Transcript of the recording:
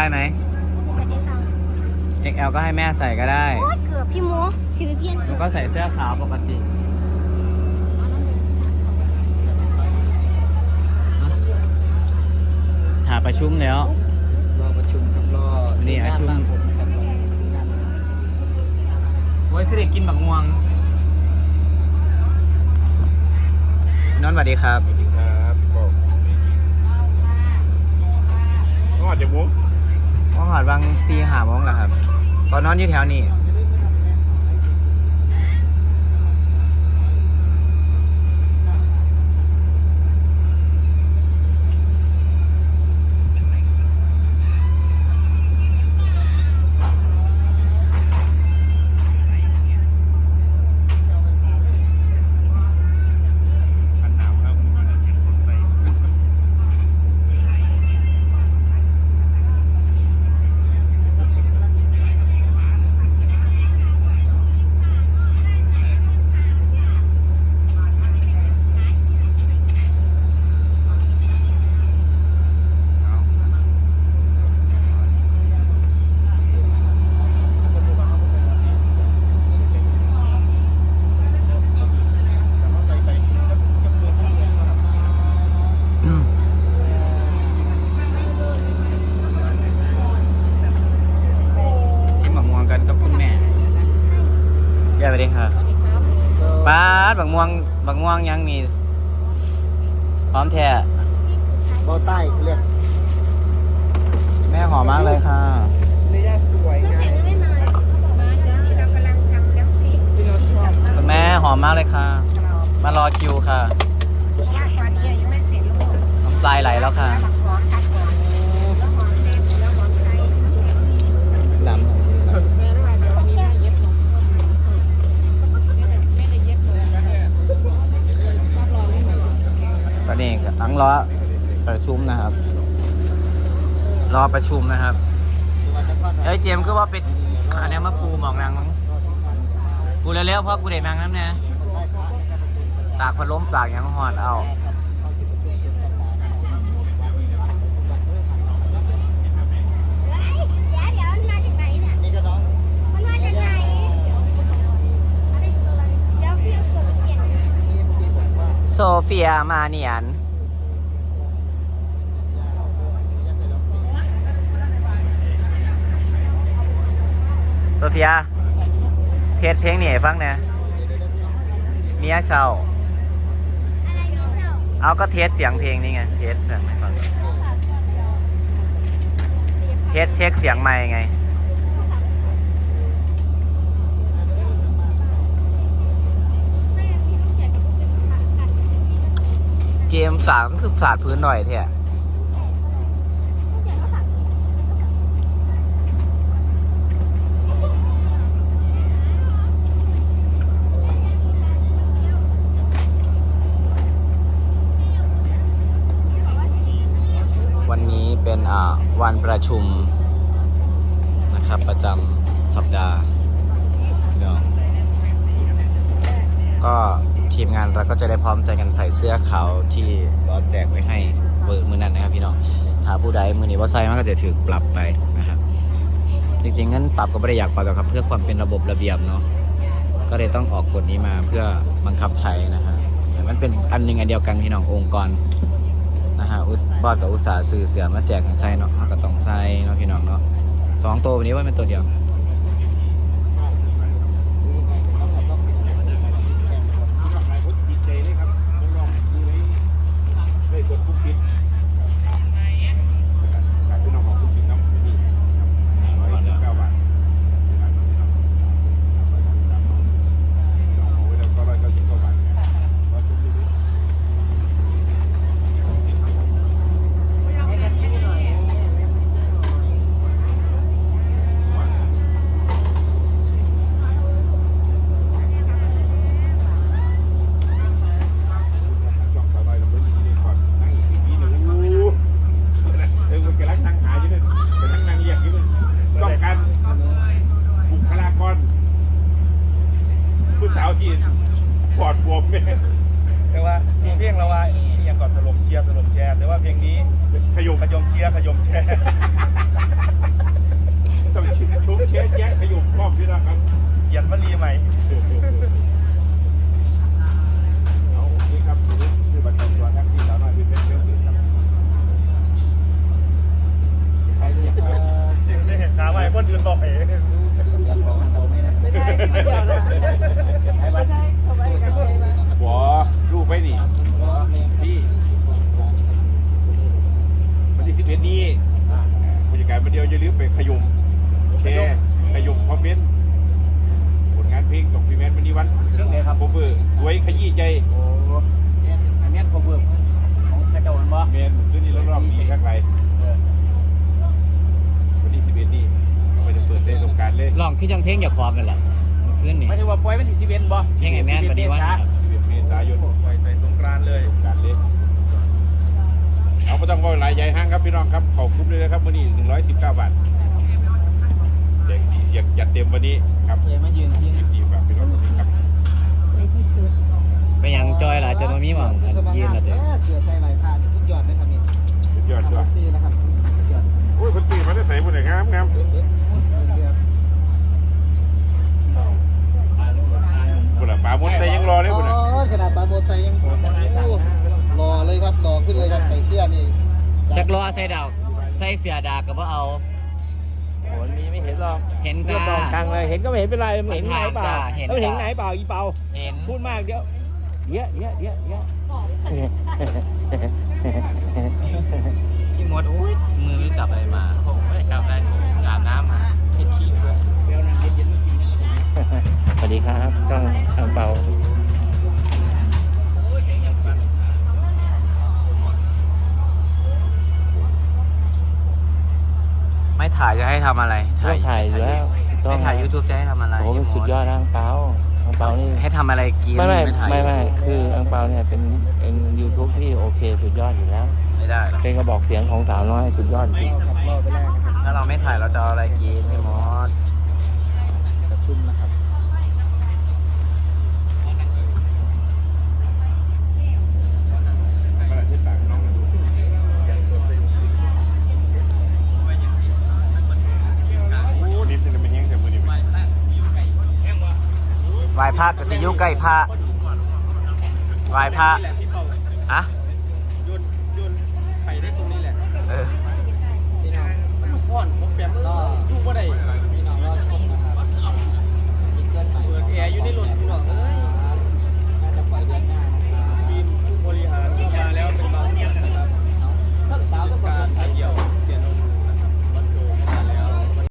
ได้ไหม XL ก็ให้แม่ใส่ก็ได้โอ๊ยเกือบพี่โมชีวิตเพี้ยนหนูก็ใส่เสื้อขาวปกติหาประชุมแล้ว รอประชุมครับรอนี่ประชุมงานบ้านผมครับรองานโอ้ยคือเด็กกินบักม่วงนอนท์สวัสดีครับสวัสดีครับพี่ป้องต้องอาจจะมุ้งว่า หอดบางซีหาโมงแล้วครับตอนนอนอยู่แถวนี้ พันหนาวแล้วมันมีเสียงรถไฟ ชิมบักม่วงกันกับคุณแม่ยายสวัสดีค่ะป้าดบักม่วงบักม่ วงยังมีพร้อมแท้เบาใต้เขาเรียกแม่หอมมากเลยค่ะนี่ย่าสวยไงแต่ไม่มาที่เราชอบคุณแม่หอมมากเลยค่ะ มารอคิวค่ะน้ำลายไหลแล้วค่ะ ดำ ตอนนี้กำลังรอประชุมนะครับรอประชุมนะครับเอ้ยเจมก็ว่าเป็นอันนี้มาปูหมองนางมั้งกูเร็วๆเพราะกูเด็ดนางน้ำเนี่ยตากพัดลมตากยังหอดเอา เดี๋ยวเดี๋ยวมันมาจากไหนเนี่ย นี่ก็น้อง มันมาจากไหนเอาไปส่วนเดี๋ยวพี่เอาส่วนไปเปลี่ยน มีเอฟซีบอกว่า โซเฟียมาเนียน โซเฟียเทสเพลงนี่ให้ฟังเนี่ยเมียเศร้า อะไรมีเศร้าเอาก็เทสเสียงเพลงนี่ไง เทสเสียงให้ฟัง เทสเช็คเสียงไมค์ไง ไม่พี่ต้องเขียนกับเป็นภาษา เกมสามคือศาสตร์พื้นหน่อยเถอะวันนี้เป็นอ่าวันประชุมนะครับประจำสัปดาห์ก็ ทีมงานเราก็จะได้พร้อมใจกันใส่เสื้อขาวที่บอสแจกไว้ให้เบอร์มือนั้นนะครับพี่น้องถ้าผู้ใดมือนี้ว่าใส่มันก็จะถือปรับไปนะครับ จริงๆงั้นปรับก็ไม่ได้อยากปรับหรอกครับ เพื่อความเป็นระบบระเบียบเนาะก็เลยต้องออกกฎนี้มาเพื่อบังคับใช้นะฮะแต่มันเป็นอันหนึงอันเดียวกันพี่น้ององค์กรนะฮะบอสกับอุตสาห์ซื้อเสือมาแจกให้ใส่เนาะก็ต้องใส่เนาะพี่น้องเนาะสองตัววันนี้ว่าเป็นตัวเดียว ดีใจเลยครับน้องๆดูในได้กดปุ๊บปิดการพี่น้องของปุ๊บปิดน้ำดีร้อยเก้าบาทโอ้ยแล้วก็ร้อยเก้าสิบเก้าบาทร้อยปุ๊บปิด ช่องสาวน้อยลำเบิ้ลดีนี่ก่อนนั่งอีกทีนึงอู้เออมันกำลังนั่งหาอยู่เนี่ยกำลังนั่งเรียกอยู่เนี่ยต้องการบุคลากรผู้สาวที่ปลอดโปร่งเนี่ย แต่ว่าเพลงเพลงเราว่าอีกอย่างก่อนถล่มเชียร์ถล่มแชร์แต่ว่าเพลงนี้ ข กียร์ขยมแช่ร์ ต้องชุบแค่แยะขยมพร้อมพี่นะครับ เขียนวลีใหม่ เอาโอเคครับคือคือบัตรจองตัวครับที่สาวน้อยเป็นเพชรเรื่องอื่นครับใครที่อยากจะ สิ่งที่เห็นขาไว้คนอื่นบอกเอ๋ ไม่ได้ไม่เกี่ยวนะไม่ใช่เขาไม่ได้ หัวลูกไปนี่พี่วันที่สิบเอ็ดนี้ผู้จัดการมาเดียวอย่าลืมไปขยมแชร์ขยมคอมเมนต์ผลงานเพลงของพี่แมนมันนี่วัน เรื่องไหนครับ ผมเบอร์สวยขยี้ใจ โอ้อันนี้ผมเบิกของกระโจนบ่ แมนขึ้นนี่รอบๆนี้ข้างไรวันที่สิบเอ็ดนี้เราไปจะเปิดเต้นสงกรารเลย ลอง คือจังเพลงอย่าคอมกันแหละขึ้นนี่ ไม่ใช่ว่าปล่อยวันที่สิบเอ็ดบ่เพลงไอ้แม่นวันนี้วันนะครับสิบเอ็ดเมษายนปล่อยใส่สงกรานต์เลยสงกรารเลยเอาไม่ต้องว่าหลายใหญ่ห้างครับพี่น้องครับขอบคุณเลยนะครับวันนี้หนึ่งร้อยสิบเก้าบาทแจกสีเสียงจัดเต็มวันนี้ครับเลยมายืนที่ยินดีฝากพี่น้องทุกท่านครับสวยที่สุดไปยังจอยหลายจนมามีหวังอันยืนละเด้อเสือใส่ไหลผ่านสุดยอดเลยครับนี่สุดยอดด้วย ซีนะครับสุดยอด โอ้ยคนตี ใส่ดาวใส่เสียดาก็บ่เอา โอ้มีไม่เห็นหรอกเห็นเรียจ้าบรองกลางเลย เห็นก็ไม่เห็นเป็นไรมันเห็นไหนเปล่าเห็นจ้ะแล้วมันเห็นจ้ะไหนเปล่าอีเปาเห็นพูดมากเดี๋ยวเดี๋ยวเดี๋ยวเดี๋ยวเดี๋ยวพี่มดอุ้ยมือไม่รู้จับอะไรมาผมายจะให้ทำอะไรต้องถ่ายอยู่แล้วต้อไม่งถ่าย YouTube จะให้ทำอะไรโอ้โหเป็นสุดยอดนะอังเปาอังเปานี่ ให้ทำอะไรกินไม่ไม่ถ่ายไม่ไม่คืออังเปาเนี่ยเป็นเป็นยูทูบที่โอเคสุดยอดอยู่แล้ว ไม่ได้หรอกเป็นกระบอกเสียงของสาวน้อยสุดยอดจริงครับรอไปแรกนะครับถ้าเราไม่ถ่ายเราจะเอาอะไรกินพี่มดกระชุ่มนะครับ มาที่ปากน้องดูโอ้ดิบจะเป็นยังไงมือดิบ ไหวพ ระกับสิอยุใกล้พระไหวพระอะโยนโยนไข่ได้ตรงนี้แหละเออพี่น้องพ่อนผมแบบดูว่าได้